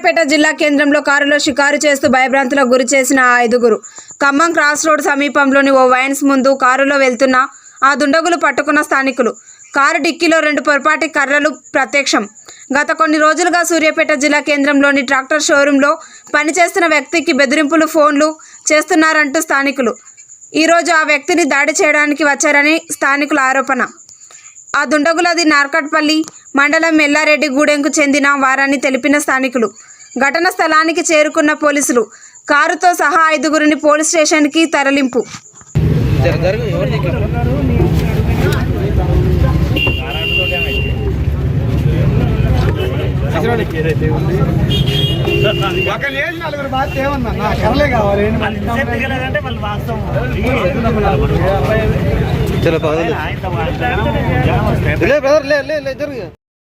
సూర్యాపేట జిల్లా కేంద్రంలో కారులో షికారు చేస్తూ భయభ్రాంతులకు గురి చేసిన ఆ ఐదుగురు. ఖమ్మం క్రాస్ రోడ్ సమీపంలోని ఓ వైన్స్ ముందు కారులో వెళ్తున్న ఆ దుండగులు పట్టుకున్న స్థానికులు. కారు డిక్కీలో రెండు పొరపాటి కర్రలు ప్రత్యక్షం. గత కొన్ని రోజులుగా సూర్యాపేట జిల్లా కేంద్రంలోని ట్రాక్టర్ షోరూంలో పనిచేస్తున్న వ్యక్తికి బెదిరింపులు ఫోన్లు చేస్తున్నారంటూ స్థానికులు. ఈరోజు ఆ వ్యక్తిని దాడి చేయడానికి వచ్చారని స్థానికుల ఆరోపణ. ఆ దుండగులది నార్కట్పల్లి మండలం ఎల్లారెడ్డి గూడెంకు చెందిన వారని తెలిపిన స్థానికులు. ఘటన స్థలానికి చేరుకున్న పోలీసులు. కారుతో సహా ఐదుగురిని పోలీస్ స్టేషన్కి తరలింపు. లేదు నలుగురు బాధ ఏమన్నా? నా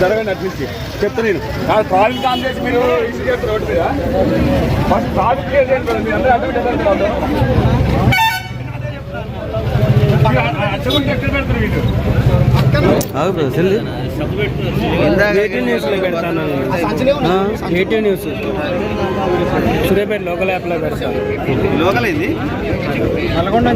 జరగండి అట్నుంచి చెప్తా నేను ట్రాఫిక్ ఆన్ చేసి మీరు రోడ్డు మీద ఫస్ట్ ట్రాఫిక్ చేయండి మీరు అందరూ అటు పెట్టారు ఏటీ న్యూస్ న్యూస్ సూర్యాపేట లోకల్ యాప్లో పెడతాను లోకల్ నల్గొండ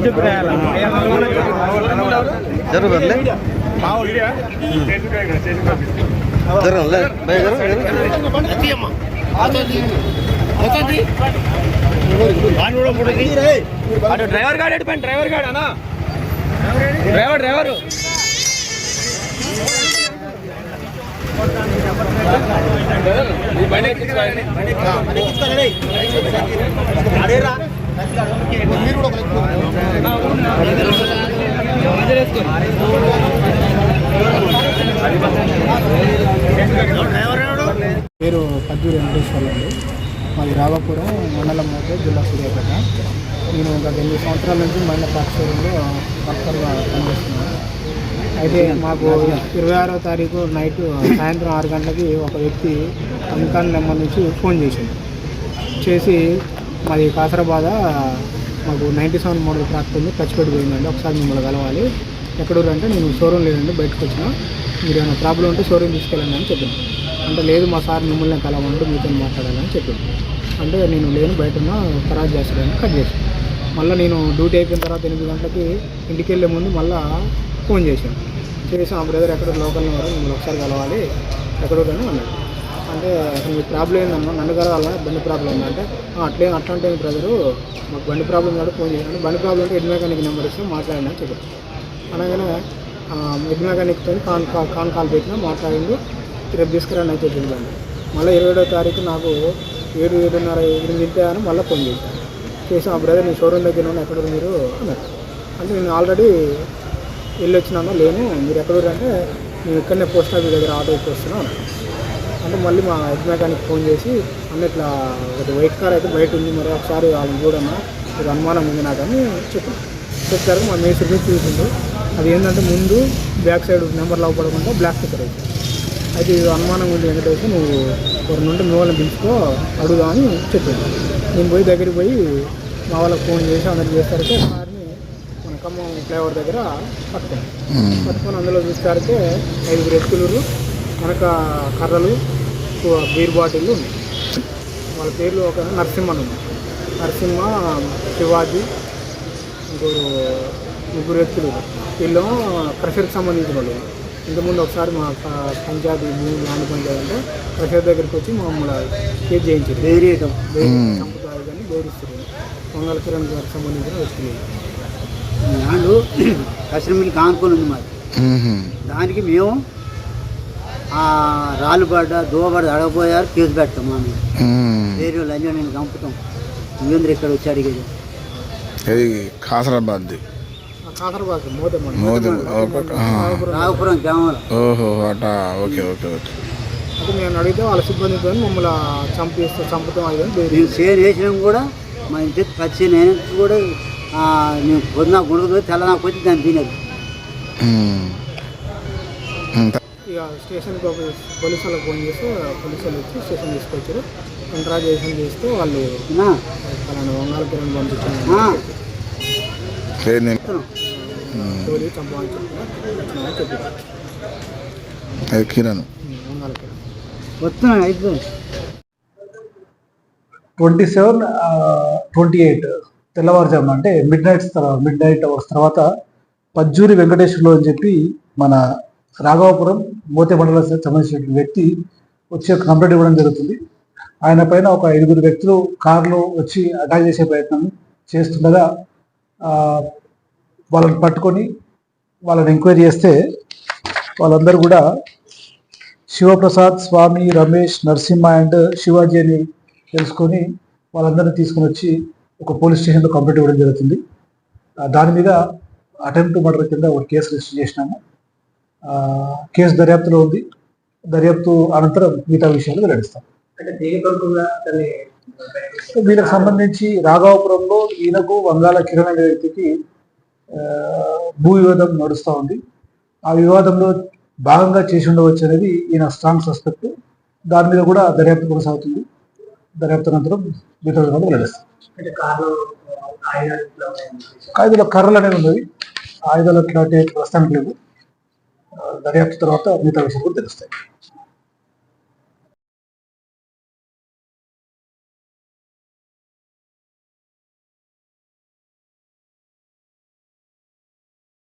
డ్రైవర్ గాడు ఎటు డ్రైవర్ గాడు అన్నా. Driver driver. పేరు పద్దూరి వెంకటేశ్వర్లు అండి మాది రాఘపురం మండలం మోటే జిల్లా సూర్యాపేట. నేను గత ఎనిమిది సంవత్సరాల నుంచి మహిళా పాఠశాలలో వర్కర్గా పనిచేస్తున్నాను. అయితే మాకు ఇరవై ఆరో తారీఖు నైట్ సాయంత్రం ఆరు గంటలకి ఒక వ్యక్తి అంకాన్ నెంబర్ నుంచి ఫోన్ చేసింది. చేసి మాది కాసరాబాద్ మాకు నైంటీ సెవెన్ మోడల్ ట్రాక్టర్ ఉంది టచ్ పోయిందండి. ఒకసారి మిమ్మల్ని కలవాలి. ఎక్కడూరు అంటే నేను షోరూమ్ లేదండి బయటకు వచ్చిన. మీరు ఏమైనా ప్రాబ్లం ఉంటే షోరూమ్ తీసుకెళ్ళండి అని చెప్పాను. అంటే లేదు మా సార్ మిమ్మల్ని కలవాలంటే మీతో మాట్లాడాలని చెప్పాను. అంటే నేను లేను బయట ఉన్న ఖరాబ్ చేస్తాడని కట్ చేశాను. మళ్ళీ నేను డ్యూటీ అయిపోయిన తర్వాత ఎనిమిది గంటలకి ఇంటికి వెళ్ళే ముందు మళ్ళీ ఫోన్ చేశాను. చేసి ఆ బ్రదర్ ఎక్కడ లోకల్ వారు మిమ్మల్ని ఒకసారి కలవాలి ఎక్కడ అన్నాడు. అంటే అసలు మీ ప్రాబ్లం ఏందమ్మా? నన్ను కలవాలా? బండి ప్రాబ్లం ఉందా? అంటే అట్లే అట్లా అంటే బ్రదరు మాకు బండి ప్రాబ్లం కాదు ఫోన్ చేశాను. బండి ప్రాబ్లం అంటే హెడ్ మెకానిక్ నెంబర్ ఇస్తే మాట్లాడండి అని చెప్పాను అనగానే హెడ్ మెకానిక్తో కాన్ కాల్ కాన్ కాల్ పెట్టినా మాట్లాడిండు రేపు తీసుకురాని అయితే చెప్పిందండి మళ్ళీ ఇరవై ఏడో తారీఖు నాకు ఏడు ఏడున్నర ఎనిమిది అని మళ్ళీ ఫోన్ చేశాను. చేసి ఆ బ్రదర్ నేను షోరూమ్ దగ్గర ఉన్న ఎక్కడ మీరు అన్నారు. అంటే నేను ఆల్రెడీ వెళ్ళి వచ్చినాను లేను. మీరు ఎక్కడ అంటే నేను ఇక్కడనే పోస్ట్ ఆఫీస్ దగ్గర ఆటో ఎక్కి వస్తున్నాను అంటే మళ్ళీ మా హెడ్ మెకానిక్ ఫోన్ చేసి అన్న ఇట్లా ఒకటి వైట్ కార్ అయితే బయట ఉంది మరి ఒకసారి వాళ్ళని చూడన్నా ఇది అనుమానం ఉంది నాకు అని చెప్పాను. చెప్పారు మా మేస్త్రి మీద చూసిండు అది ఏంటంటే ముందు బ్యాక్ సైడ్ నెంబర్ లోపడకుండా బ్లాక్ స్టిక్కర్ అయితే అయితే ఇది అనుమానం ఉంది ఎందుకంటే నువ్వు ఒక నుండి మీ వాళ్ళని పిలుచుకో అడుగుదా అని చెప్పాను. నేను పోయి దగ్గరికి పోయి మా వాళ్ళకి ఫోన్ చేసి అందరికి చేస్తారంటే కార్ని మన ఖమ్మం ఫ్లైఓవర్ దగ్గర పట్టుకున్నాం. పట్టుకొని అందులో చూస్తారంటే ఐదుగురు వ్యక్తులు వెనక కర్రలు బీర్ బాటిళ్ళు ఉన్నాయి. వాళ్ళ పేర్లు ఒక నరసింహ అని ఉంది. నరసింహ శివాజీ ఇంకోరు ముగ్గురు వ్యక్తులు వీళ్ళు క్రషర్కి సంబంధించిన వాళ్ళు. ఇంతకుముందు ఒకసారి మా పంచాయతీ భూమి ల్యాండ్ పంచాయతీ అంటే క్రషర్ దగ్గరికి వచ్చి మమ్మల్ని కేసు చేయించారు. ధైర్యం. చంపుతారు కానీ బెదిరిస్తారు మంగళ కిరణ్ గారికి సంబంధించిన వ్యక్తులు. ల్యాండ్ కశ్మీర్ కానుకొని ఉంది మాది. దానికి మేము ఆ రాళ్ళుపడ్డ దోబడ్డ అడగపోయారు కేసు పెడతాం మా మీద. వేరే లంజం నేను చంపుతాం. నువ్వేంద్ర ఇక్కడ వచ్చి అడిగేది? ఓకే, ఆ. రాఘపురం గ్రామంలో. ఓహో అటా ఓకే ఓకే ఓకే. నేను అడిగితే వాళ్ళ సిబ్బందితో మమ్మల్ని చంపిస్తే చంపుతాం అది మేము వేసినాం కూడా మా ఇంటి పచ్చి నేను కూడా ఆ, నేను పొద్దున గుడుకు తెల్ల నాకు వచ్చి దాన్ని తినేది. ఇక స్టేషన్కి ఒక పోలీసు వాళ్ళకి ఫోన్ చేస్తే పోలీసు వాళ్ళు వచ్చి స్టేషన్ తీసుకొచ్చారు. ఇంట్రాగేషన్ చేస్తే వాళ్ళు? అలాంటి వంగాల కిరణ్ అది కిరణ్. వంగాల కిరణ్. వస్తున్నాను అయిపోయింది. ట్వంటీ సెవెన్ ట్వంటీ ఎయిట్ తెల్లవారుజామున అంటే మిడ్ నైట్ తర్వాత మిడ్ నైట్ అవర్స్ తర్వాత పజ్జూరి వెంకటేశ్వర్లు అని చెప్పి మన రాఘవపురం మోతే మండలం సంబంధించిన వ్యక్తి వచ్చి ఒక కంప్లైంట్ ఇవ్వడం జరుగుతుంది. ఆయన పైన ఒక ఐదుగురు వ్యక్తులు కారులో వచ్చి అటాక్ చేసే ప్రయత్నం చేస్తుండగా వాళ్ళని పట్టుకొని వాళ్ళని ఎంక్వైరీ చేస్తే వాళ్ళందరూ కూడా శివప్రసాద్ స్వామి రమేష్ నరసింహ అండ్ శివాజీ అని తెలుసుకొని వాళ్ళందరినీ తీసుకొని వచ్చి ఒక పోలీస్ స్టేషన్లో కంప్లైంట్ ఇవ్వడం జరుగుతుంది. దాని మీద అటెంప్ట్ మర్డర్ కింద ఒక కేసు రిజిస్టర్ చేసినాము. కేసు దర్యాప్తులో ఉంది. దర్యాప్తు అనంతరం మిగతా విషయాలు వెల్లడిస్తాం. వీళ్ళకి సంబంధించి రాఘవపురంలో ఈయనకు వంగాల కిరణ్ అనే వ్యక్తికి భూ వివాదం నడుస్తూ ఉంది. ఆ వివాదంలో భాగంగా చేసి ఉండవచ్చు అనేది ఈయన స్ట్రాంగ్ సస్పెక్ట్. దాని మీద కూడా దర్యాప్తు కొనసాగుతుంది. దర్యాప్తు అనంతరం మిగతా వివరాలు వెల్లడిస్తాం కర్రలు అనేవి ఉన్నవి ఆయుధాలు అట్లాంటి ప్రస్తుతానికి లేవు. దర్యాప్తు తర్వాత మిగతా విషయాలు కూడా తెలుస్తాయి.